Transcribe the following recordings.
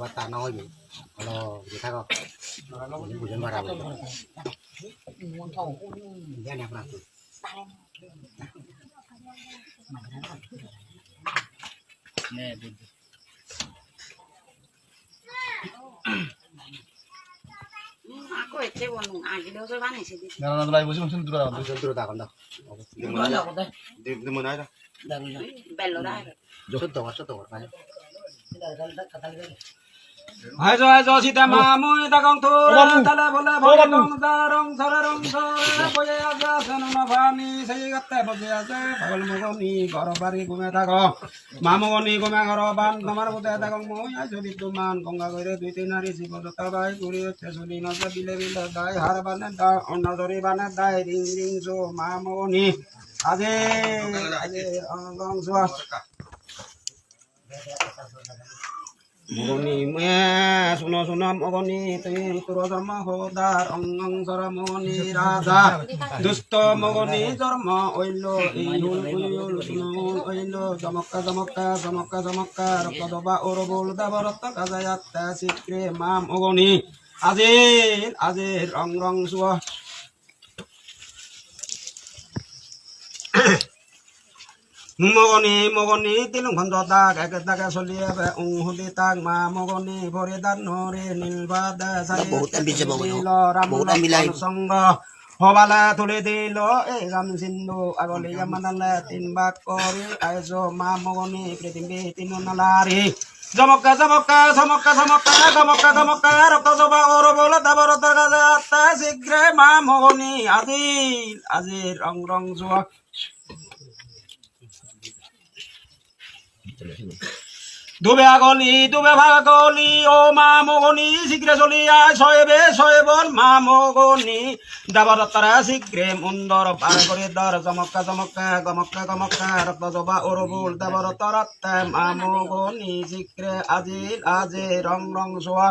bata nói gì kalau kita kok bukan marah dia nak nak Aku ece wong aja do so bane sih. না না লাই বসে বসে দূরে দাও Langsung terus tak kau di di mana ada Bello dai. contoh contoh Kan আইজো আইজো Sita মামুই দাগং থোরা তালে বলে ভরে গং দারং সরে রং সরে বজে আছে সনু না ভানি সেই গতে বজে আছে পাগল মগনি ঘর বাড়ি ঘুমে থাক। মামুগনি ঘুমে ঘর বান তোমার বুতে থাকং। মই আইজো বিদ্যমান গঙ্গা কইরে দুই তিন নারী শিব দত্তা বাই ঘুরি হচ্ছে শুনি নজে বিলে বিলে দাই হার বানে দাই অন্য ধরি বানে দাই রিং রিং সো মামুগনি আজে আজে অঙ্গং সুয়া মগনি মে শুনো শুনো, মগনি তুমি তোর ধর্ম হোদার, অঙ্গং সর মগনি রাজা। দুষ্ট মগনি ধর্ম ঐল ইহুল উইল শুনুল ঐল চমক্কা চমক্কা চমক্কা চমক্কা রক্ত দবা ওর বল দেবরত্ত কাজায়াত্তা শিক্রে মা মগনি। আজির আজির রং রং সুয়া মগনি মগনি তিলুং খন্দ তাক একে তাকে চলিয়ে বে উং হুলি তাক মা মগনি ভৰি দান নৰে নীলবাদ বহুত ambitious বাবু ন? ৰাম বহুত ambilai. সংগ হবালে তুলি দিল এই ৰাম সিন্ধু আগলি মানালে তিন বাট কৰি আইছো মা মগনি পৃথিৱী তিন নালাৰি জমকা জমকা চমকা চমকা চমকা চমকা ৰক্ত জবা ওর বল গাজে আত্মা শীঘ্ৰে মা মগনি আজি আজি ৰং ৰং যোৱা দুবে আগলি, দুবে ভাগলি, ও মা মগনি শীঘ্রে চলিয়া সয়েবে শয়েবল মা মগনি দেবদত্তরা শীঘ্রে মুন্দর পার করে দর চমকা চমকা গমক্কা গমক্কা রক্ত জবা ওরবুল দেবদত্তর মা মগনি শীঘ্রে আজিল আজি, রং রং সোয়া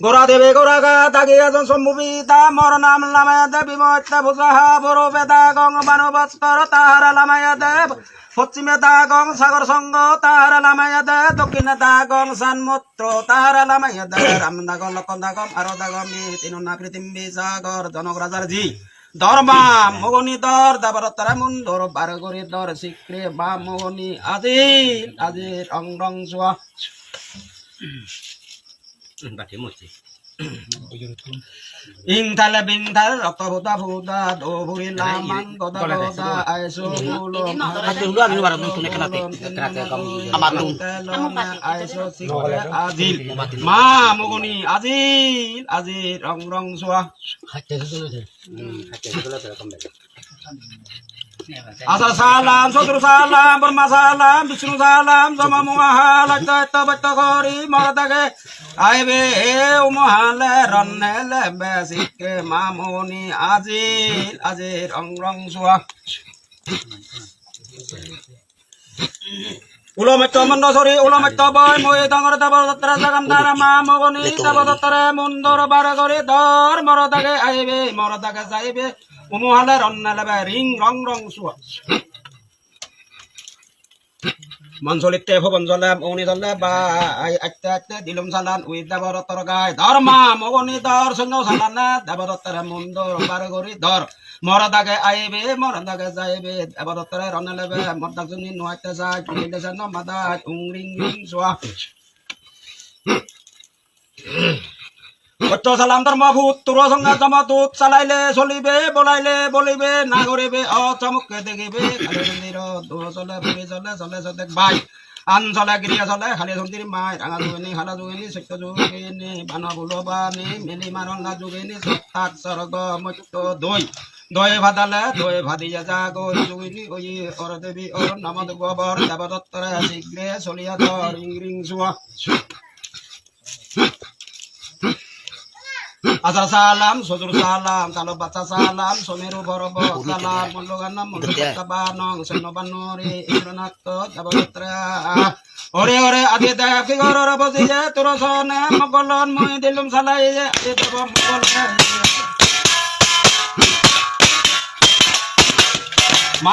গোরা দেবে গোরা গা তাকে এজন সম্ভুবিতা মর নাম লামায়া দেবী মত্যা ভুজাহা বড় বেদা, গং বানবস্কর তাহারা লামায়া দেব। পশ্চিমে তা গং, সাগর সঙ্গ, তাহারা লামায়া দে। দক্ষিণে তা গং, সানমূত্র, তাহারা লামায়া দে। রাম দাগম লক্ষণ দাগম আরও দাগম তিন না পৃথিবী সাগর জনক রাজার জি ধর্মা মগনি দর, দেবরতারা মুন্দর বার করে দর শিক্রে বা মগনি আজি আজি রং রং সোয়া বাকি মুছি ইং থালে বিং থালে রক্ত ভুতা ভুতা দো ভুরি গদা গদা আইসো Ate dulu ambil barang tu nak kenate. Kenate kamu. Amat lu. আইসো সিংহে আজিল মা মগনি আজিল আজিল রং রং সোয়া Hati itu dulu. Hati itu dulu kembali. আসা সালাম শত্রু সালাম ব্রহ্মা সালাম, বিষ্ণু সালাম, জমা মহাল তবত করি মরদাগে আইবে হে মহালে রন্নেলে বেসিকে মামনি আজিল আজিল, রং রং সোয়া উলমেত্য মন্দসরি উলমেত্য বই মই ডাঙর দেবদত্তরা জাগান্দার মা মগনি দেবদত্তরে মুন্দর বার করে দর মরদাগে আইবে, মরদাগে যাইবে, উমহালে লেবে রিং রং রং সুয়া। মঞ্চলিতে ভবন জলে মগনি জলে বা আইতে আইতে দিলুম সালান উই দেবদত্তর গায়। ধর মা, মগনি দর সঙ্গ সালানে দেবদত্তরে মুন্দর বার করে ধর। মরদাগে আইবে মরদাগে যাইবে, দেবদত্তরে রন্নালে মরদাগ জনি নোয়াইতে যায় কুলিতে যেন মাদা উং রিং রিং সোয়া। সত্য সালাম ধর্ম তোর সঙ্গে জমদূত চালাইলে চলিবে, বলাইলে বলিবে না করিবে অচমকে দেখিবে, খালি চলে চলে চলে চলে আন চলে, গিরিয়া চলে, খালি সন্দির মাই, রাঙা যোগিনী হালা যোগিনী সত্য যোগিনী বান বুল বানী মেলি মারলা যোগিনী সত্তাত স্বর্গ মত্য দই। দই ভাদালে, দই ভাদিয়া যা গৈ যোগিনী ওই অর দেবী অর নমদ গোবর দেবদত্তরে শীঘ্রে চলিয়া ধর রিং রিং চুয়া আজা সালাম সজুর সালাম কালো বাচ্চা সালাম সমেরু বরব সালাম মল্লগানা ইন্দ্রনাথ ওরে ওরে আদি দেবী গরর বসিয়ে তোর সনে মগলন মই দিলুম সালাই আদি দেব মগল মা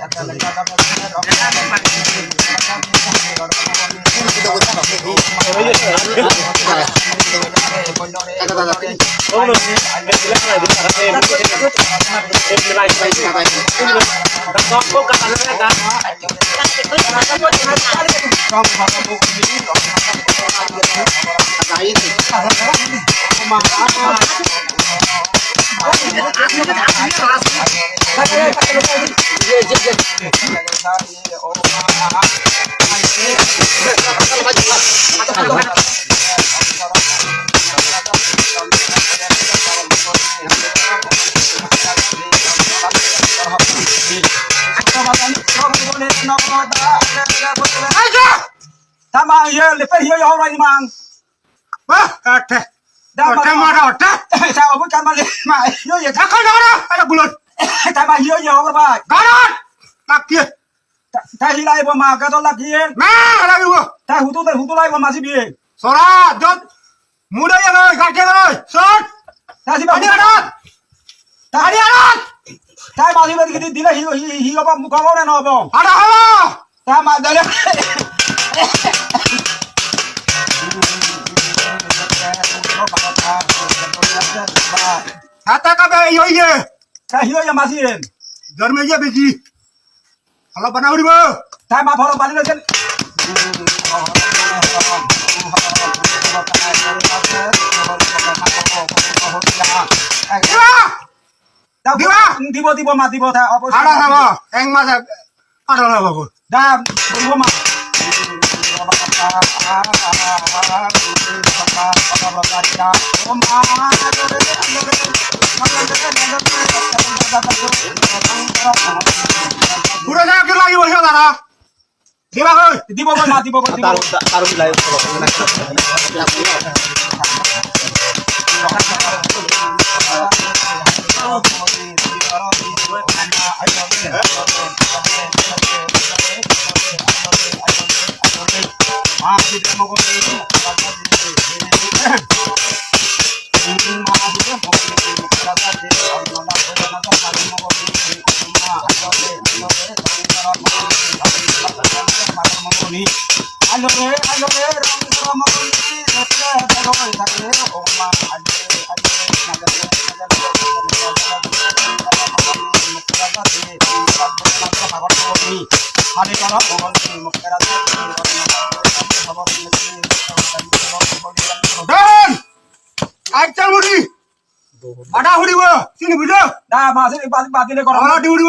hiyo ya ತಮ್ಮ ಹೇಳಿ ಹೇಳಿ ಯಾವ ಮಾನ್ ಹೊಟ್ಟೆ ಹೊಟ್ಟೆ ಮಾಡ ಹೊಟ್ಟೆ ಒಬ್ಬ ಕಮ್ಮಲ್ಲಿ ತಕೊಂಡು ಅವರ ಅಲ್ಲ ಬುಲೋಟ್ ತಮ್ಮ ಹೇಳಿ ಯಾವ ಬಾ ಗಾಡಾಟ್ ತಪ್ಪಿಯೇ ta hi lai bò mà cái đó là gì má là gì vậy ta hú tu ta hú tu lai gì vậy sao ra đốt mua đây rồi gạt kia rồi sốt ta gì vậy đi đốt ta đi đốt ta bảo gì vậy cái đi đi là hi hi hi bò mua con nó nó bò à đó bo. Ta ma phoro bali le chen. Diwa. Ta Diba? Dibo dibo ma dibo ta opo. Ada hawa. Eng masa. Ada hawa bo. Da dibo ma. Udah sakit lagi bos Tara. Diwa hoy. Dibo ma dibo dibo. Dan. Acal budi. Ada Sini bujo. Dah masih balik balik le Kalau korang. di hudi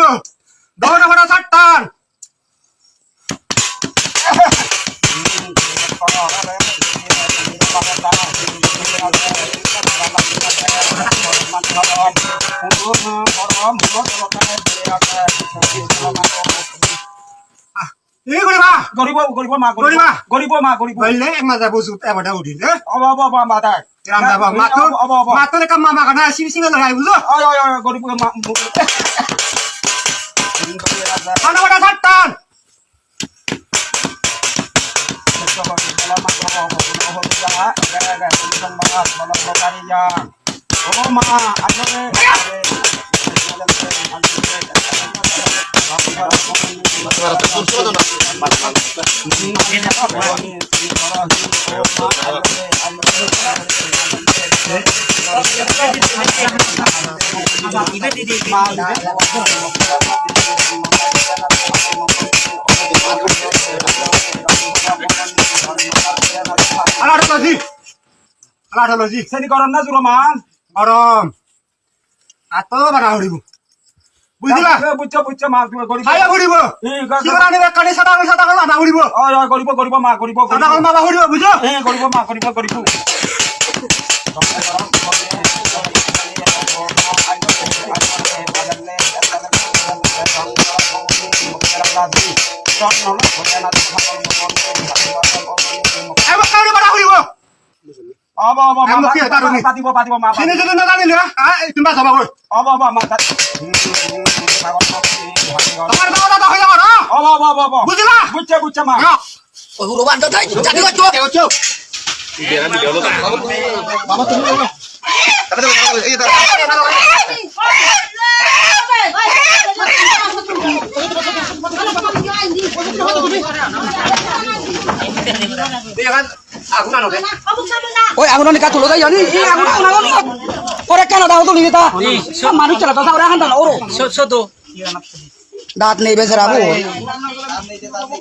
গরিব গরিব মা গরিব গরিবা? মা গরিব yang masa busuk eh pada hudi. Eh. অব অব অব মাতা. Matur. অব অব Matur kan mama kana sini sini lah bujo. অয় অয় অয় গরিব মা Mana pada satan. Oh ma, Ala ada lagi. Ala ada lagi. Sini koron na suruh man. বুঝলা? বুঝছ বুঝছ মা তুমি গরিব। খাইয়া ঘুরিব। সিগরা নিবে কাটি সাদা করে সাদা করে মাথা ঘুরিব ওই গরিব গরিব মা গরিব সাদা গরিব মাথা ঘুরিব বুঝো এই গরিব মা গরিব গরিব এবার অব অব মা আমি কি পারুনি? পাতিব পাতিব মা চিনি যদি নাজানিলে তুমি যাবা গৈ অব অব মা আমার বাবা দাদা হয়ে যাব না অব অব অব অব বুঝলা বুঝছে বুঝছে মা ওই আগুন নিকা তুলো যাই জানি এই আগুন আগুন আগুন পরে কেন দাও তুলি তা মানুষ চলা তো সাউরা হান্ডা ওরো ছোট দাঁত নেই বেচারা আবু খুব ছোট কোথায় পাকা উঠতি লেখতো বুঝছে কি আগুন আলে লাবে কোন নম্বর একটা দাঁত তুমি পছন্দ তো মারি দাঁত তুমি নেই দাঁত আদলা আদলাম পছন্দ না না না না মরিবু রবো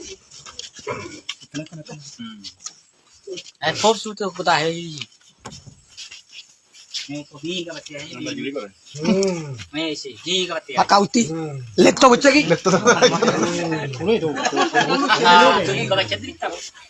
হাবা বরিব দাঁত আইতের পছন্দ মারি দিলে না হামিলে মারে গ্রুপ গ্রুপ কিছু নিবার তো নয় হাবা হাবা।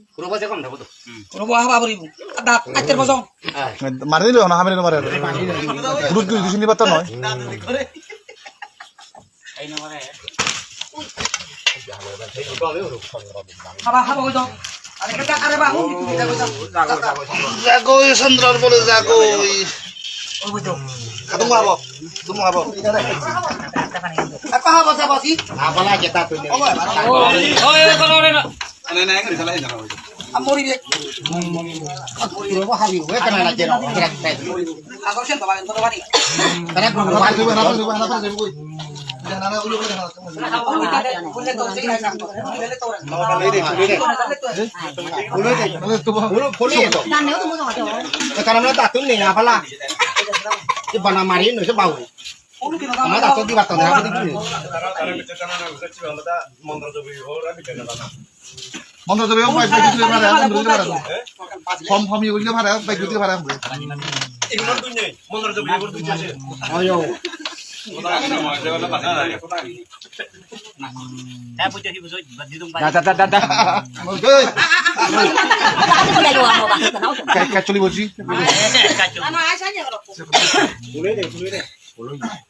বাইক দিলে ভাড়া হবে ayo কাজ চলি বলছি kita kan awal kena kena orang sama orang মারিলে হনো kena mari দাঁত দুনে না পুরো কিছু নিয়ে নুবো তাকে নিয়ে নুবো তাকে নিয়ে নুবো না হালা হব কত মানে বলছি গড়টা তো কিছু না হব আনিয়ে দে বলি আনিয়ে দে আনিয়ে দে আনিয়ে দে আনিয়ে দে কতলে কেন ah kena kabi di dalam kami বেশি আনিয়ে দেবো ছেড়ে দেবো karena mana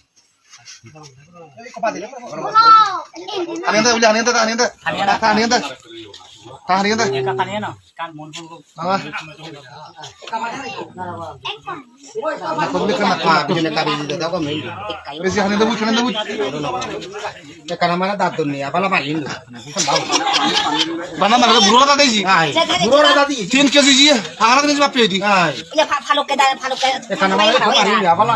তিন কেজি জি ভাঙা দিন বাপ পেয়ে দি ai ভালো ভালো